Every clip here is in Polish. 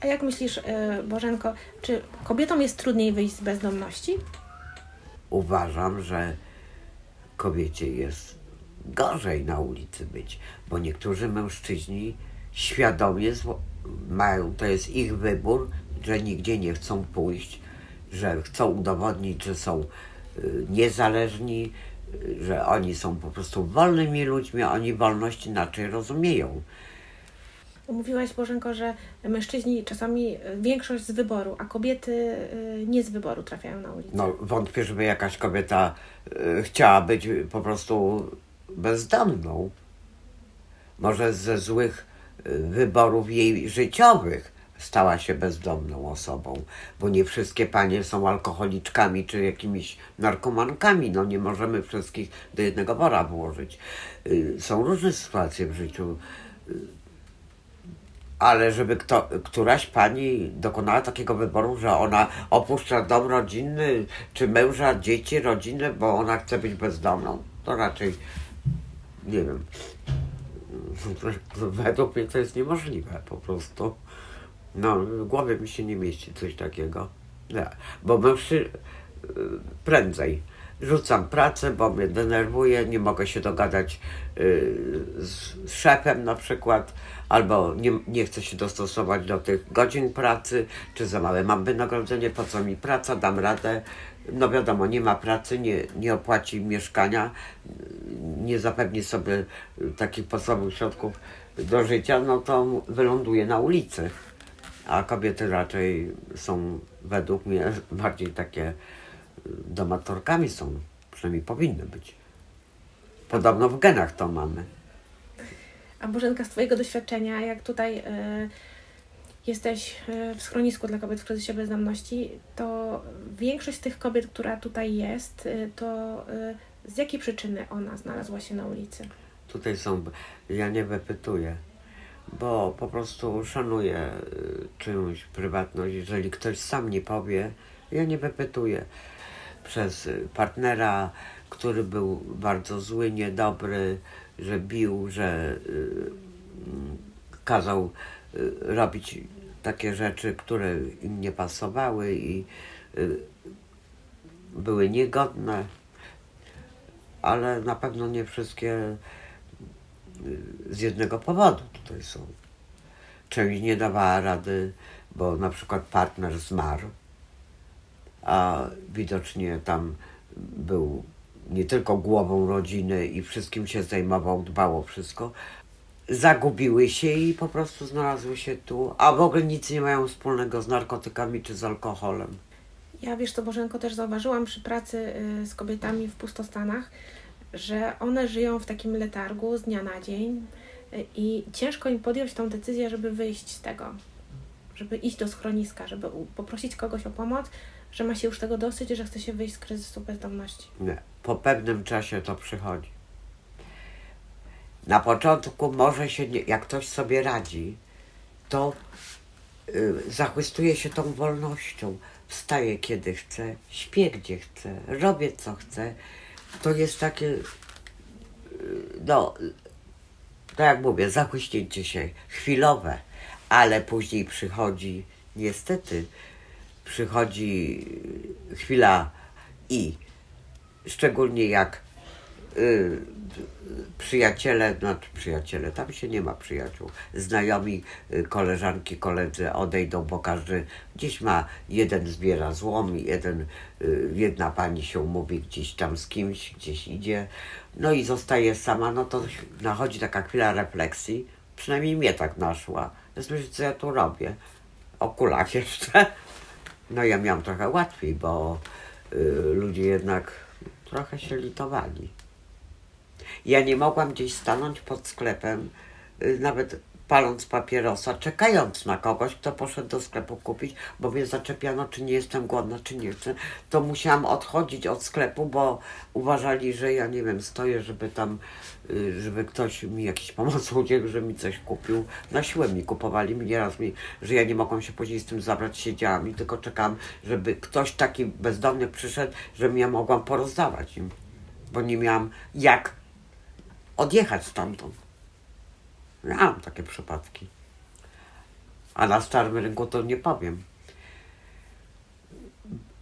A jak myślisz, e, Bożenko, czy kobietom jest trudniej wyjść z bezdomności? Uważam, że kobiecie jest gorzej na ulicy być, bo niektórzy mężczyźni świadomie mają, to jest ich wybór, że nigdzie nie chcą pójść, że chcą udowodnić, że są y, niezależni, y, że oni są po prostu wolnymi ludźmi, oni wolność inaczej rozumieją. Mówiłaś, Bożenko, że mężczyźni czasami e, większość z wyboru, a kobiety e, nie z wyboru trafiają na ulicę. No, wątpię, żeby jakaś kobieta y, chciała być po prostu bezdomną. Może ze złych wyborów jej życiowych stała się bezdomną osobą, bo nie wszystkie panie są alkoholiczkami czy jakimiś narkomankami. No nie możemy wszystkich do jednego wora włożyć. Są różne sytuacje w życiu. Ale żeby kto, któraś pani dokonała takiego wyboru, że ona opuszcza dom rodzinny, czy męża, dzieci, rodzinę, bo ona chce być bezdomną, to raczej nie wiem. Według mnie to jest niemożliwe po prostu. No, w głowie mi się nie mieści coś takiego. Nie, bo mężczy... prędzej rzucam pracę, bo mnie denerwuje, nie mogę się dogadać y, z szefem na przykład, albo nie, nie chcę się dostosować do tych godzin pracy, czy za małe mam wynagrodzenie, po co mi praca, dam radę. No wiadomo, nie ma pracy, nie, nie opłaci mieszkania, nie zapewni sobie takich podstawowych środków do życia, no to wyląduje na ulicy. A kobiety raczej są według mnie bardziej takie domatorkami są, przynajmniej powinny być. Podobno w genach to mamy. A Bożenka, z Twojego doświadczenia, jak tutaj e, jesteś e, w schronisku dla kobiet w kryzysie bezdomności, to większość z tych kobiet, która tutaj jest, e, to e, z jakiej przyczyny ona znalazła się na ulicy? Tutaj są, ja nie wypytuję, bo po prostu szanuję y, czyjąś prywatność. Jeżeli ktoś sam nie powie, ja nie wypytuję. Przez partnera, który był bardzo zły, niedobry, że bił, że y, kazał y, robić takie rzeczy, które im nie pasowały i y, były niegodne, ale na pewno nie wszystkie y, z jednego powodu tutaj są. Część nie dawała rady, bo na przykład partner zmarł, a widocznie tam był nie tylko głową rodziny i wszystkim się zajmował, dbał o wszystko. Zagubiły się i po prostu znalazły się tu, a w ogóle nic nie mają wspólnego z narkotykami czy z alkoholem. Ja wiesz co, Bożenko, też zauważyłam przy pracy y, z kobietami w pustostanach, że one żyją w takim letargu z dnia na dzień y, i ciężko im podjąć tą decyzję, żeby wyjść z tego, żeby iść do schroniska, żeby poprosić kogoś o pomoc, że ma się już tego dosyć, że chce się wyjść z kryzysu bezdomności. Nie. Po pewnym czasie to przychodzi. Na początku może się, nie, jak ktoś sobie radzi, to y, zachwystuje się tą wolnością. Wstaje kiedy chce, śpię gdzie chcę, robię co chcę. To jest takie, y, no, tak jak mówię, zachłyśnięcie się chwilowe, ale później przychodzi, niestety, przychodzi chwila i szczególnie jak y, przyjaciele, znaczy przyjaciele, tam się nie ma przyjaciół, znajomi, y, koleżanki, koledzy odejdą, bo każdy gdzieś ma, jeden zbiera złom, jeden, y, jedna pani się umówi gdzieś tam z kimś, gdzieś idzie, no i zostaje sama, no to nachodzi taka chwila refleksji, przynajmniej mnie tak naszła. Więc myślę, co ja tu robię? O kulach jeszcze. No ja miałam trochę łatwiej, bo y, ludzie jednak trochę się litowali. Ja nie mogłam gdzieś stanąć pod sklepem, y, nawet paląc papierosa, czekając na kogoś, kto poszedł do sklepu kupić, bo mnie zaczepiano, czy nie jestem głodna, czy nie chcę. To musiałam odchodzić od sklepu, bo uważali, że ja nie wiem, stoję, żeby tam, y, żeby ktoś mi jakiś pomoc udzielił, że mi coś kupił. Na siłę mi kupowali, mi nieraz mi, że ja nie mogłam się później z tym zabrać, siedziałam i tylko czekałam, żeby ktoś taki bezdomny przyszedł, żebym ja mogłam porozdawać im, bo nie miałam jak odjechać stamtąd. Miałam takie przypadki. A na starym rynku to nie powiem.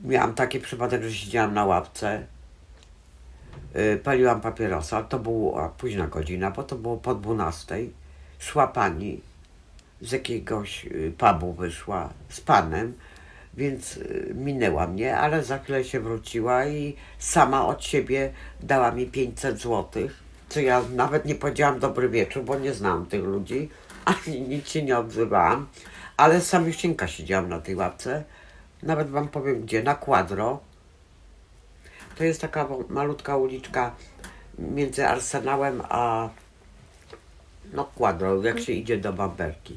Miałam taki przypadek, że siedziałam na ławce, yy, paliłam papierosa, to była późna godzina, bo to było po 12. Szła pani z jakiegoś y, pubu wyszła z panem, więc y, minęła mnie, ale za chwilę się wróciła i sama od siebie dała mi 500 złotych, co ja nawet nie powiedziałam dobry wieczór, bo nie znałam tych ludzi, ani nic się nie odzywałam, ale samiusieńka siedziałam na tej ławce, nawet wam powiem gdzie, na Quadro. To jest taka malutka uliczka między Arsenałem a no Quadro, jak się idzie do Bamberki.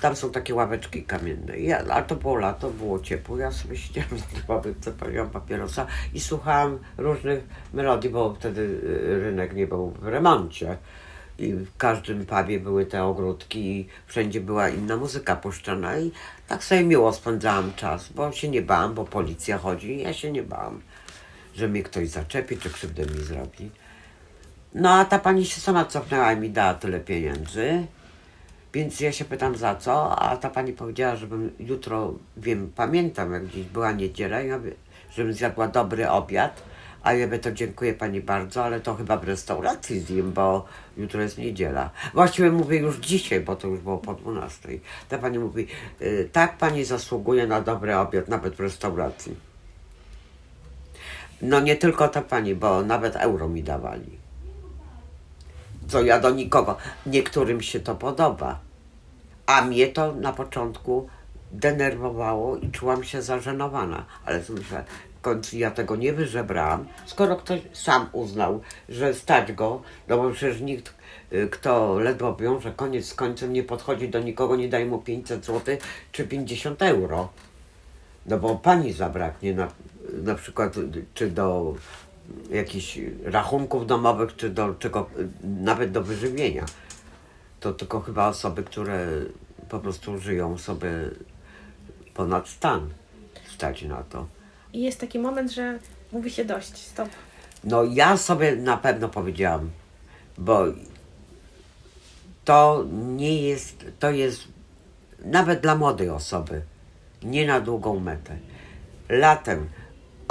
Tam są takie ławeczki kamienne. Ja, a to było lato, było ciepło. Ja sobie siedziałam na tej ławeczce, paliłam papierosa i słuchałam różnych melodii, bo wtedy y, rynek nie był w remoncie. I w każdym pubie były te ogródki i wszędzie była inna muzyka puszczana i tak sobie miło spędzałam czas, bo się nie bałam, bo policja chodzi i ja się nie bałam, że mnie ktoś zaczepi czy krzywdę mi zrobi. No a ta pani się sama cofnęła i mi dała tyle pieniędzy. Więc ja się pytam za co, a ta pani powiedziała, żebym jutro, wiem, pamiętam jak dziś była niedziela, ja żebym zjadła dobry obiad, a ja mówię, to dziękuję pani bardzo, ale to chyba w restauracji zjem, bo jutro jest niedziela. Właściwie mówię już dzisiaj, bo to już było po 12. Ta pani mówi, y, tak pani zasługuje na dobry obiad, nawet w restauracji. No nie tylko ta pani, bo nawet euro mi dawali co ja do nikogo. Niektórym się to podoba. A mnie to na początku denerwowało i czułam się zażenowana. Ale myślę, w końcu ja tego nie wyżebrałam, skoro ktoś sam uznał, że stać go, no bo przecież nikt, y, kto ledwo wiąże koniec z końcem, nie podchodzi do nikogo, nie daje mu 500 zł czy 50 euro. No bo pani zabraknie na, na przykład, y, czy do jakichś rachunków domowych, czy do czego, nawet do wyżywienia. To tylko chyba osoby, które po prostu żyją sobie ponad stan. Stać na to. I jest taki moment, że mówi się dość, stop. No ja sobie na pewno powiedziałam, bo to nie jest, to jest nawet dla młodej osoby, nie na długą metę. Latem,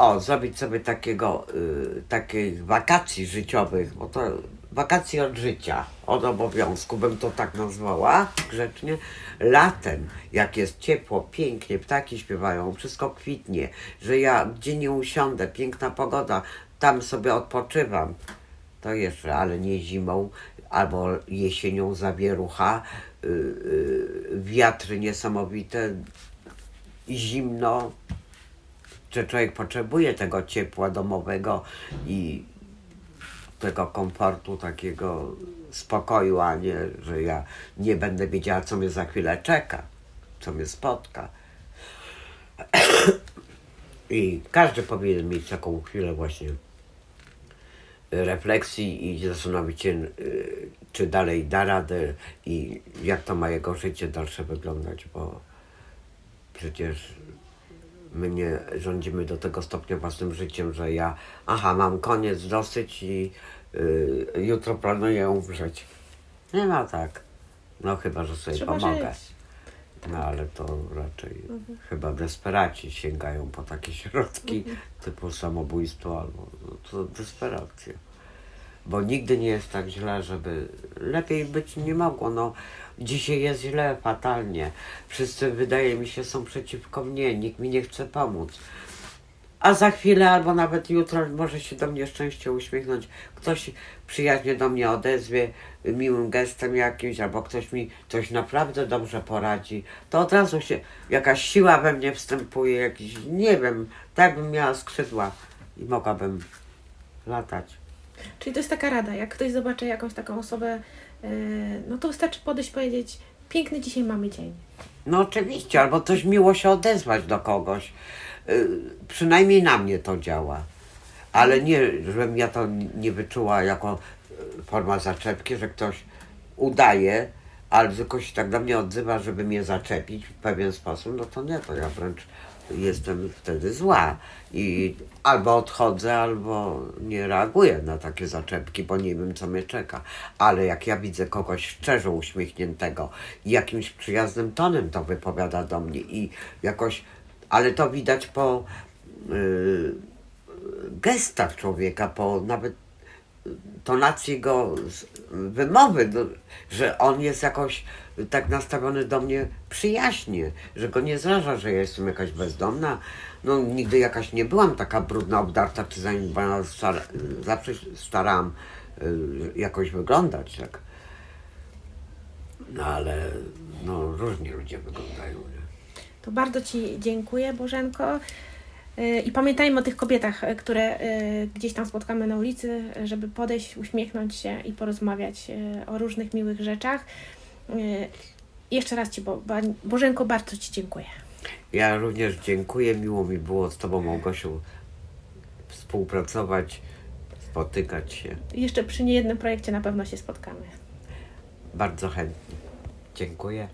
o, zrobić sobie takiego, y, takich wakacji życiowych, bo to wakacji od życia, od obowiązku, bym to tak nazwała grzecznie. Latem, jak jest ciepło, pięknie, ptaki śpiewają, wszystko kwitnie, że ja gdzie nie usiądę, piękna pogoda, tam sobie odpoczywam. To jeszcze, ale nie zimą, albo jesienią zawierucha, yy, yy, wiatry niesamowite, zimno, że człowiek potrzebuje tego ciepła domowego i tego komfortu, takiego spokoju, a nie, że ja nie będę wiedziała, co mnie za chwilę czeka, co mnie spotka. I każdy powinien mieć taką chwilę właśnie refleksji i zastanowić się, y, czy dalej da radę i jak to ma jego życie dalsze wyglądać, bo przecież my nie rządzimy do tego stopnia własnym życiem, że ja, aha, mam koniec, dosyć i y, jutro planuję umrzeć. Nie ma tak. No chyba, że sobie Trzeba pomogę. żyć. No ale to raczej chyba desperaci sięgają po takie środki typu samobójstwo albo no, to desperacja. Bo nigdy nie jest tak źle, żeby lepiej być nie mogło. No, dzisiaj jest źle, fatalnie. Wszyscy, wydaje mi się, są przeciwko mnie. Nikt mi nie chce pomóc. A za chwilę, albo nawet jutro, może się do mnie szczęście uśmiechnąć. Ktoś przyjaźnie do mnie odezwie miłym gestem jakimś, albo ktoś mi coś naprawdę dobrze poradzi. To od razu się jakaś siła we mnie wstępuje, jakiś, nie wiem, tak bym miała skrzydła i mogłabym latać. Czyli to jest taka rada, jak ktoś zobaczy jakąś taką osobę, yy, no to wystarczy podejść i powiedzieć, piękny dzisiaj mamy dzień. No oczywiście, albo coś miło się odezwać do kogoś. Y, przynajmniej na mnie to działa. Ale nie, żebym ja to nie wyczuła jako y, forma zaczepki, że ktoś udaje, ale tylko się tak do mnie odzywa, żeby mnie zaczepić w pewien sposób, no to nie, to ja wręcz jestem wtedy zła i albo odchodzę, albo nie reaguję na takie zaczepki, bo nie wiem, co mnie czeka. Ale jak ja widzę kogoś szczerze uśmiechniętego i jakimś przyjaznym tonem to wypowiada do mnie i jakoś, ale to widać po yy, gestach człowieka, po nawet tonacji go z- wymowy, że on jest jakoś tak nastawiony do mnie przyjaźnie, że go nie zraża, że ja jestem jakaś bezdomna. No nigdy jakaś nie byłam taka brudna, obdarta czy zaniedbana, stara, zawsze starałam y, jakoś wyglądać tak. No ale no różni ludzie wyglądają, nie? To bardzo Ci dziękuję, Bożenko. Y, I pamiętajmy o tych kobietach, y, które y, gdzieś tam spotkamy na ulicy, żeby podejść, uśmiechnąć się i porozmawiać o różnych miłych rzeczach. Jeszcze raz Ci, Bo- Bożenko, bardzo Ci dziękuję. Ja również dziękuję, miło mi było z Tobą Małgosiu współpracować, spotykać się. Jeszcze przy niejednym projekcie na pewno się spotkamy. Bardzo chętnie. Dziękuję.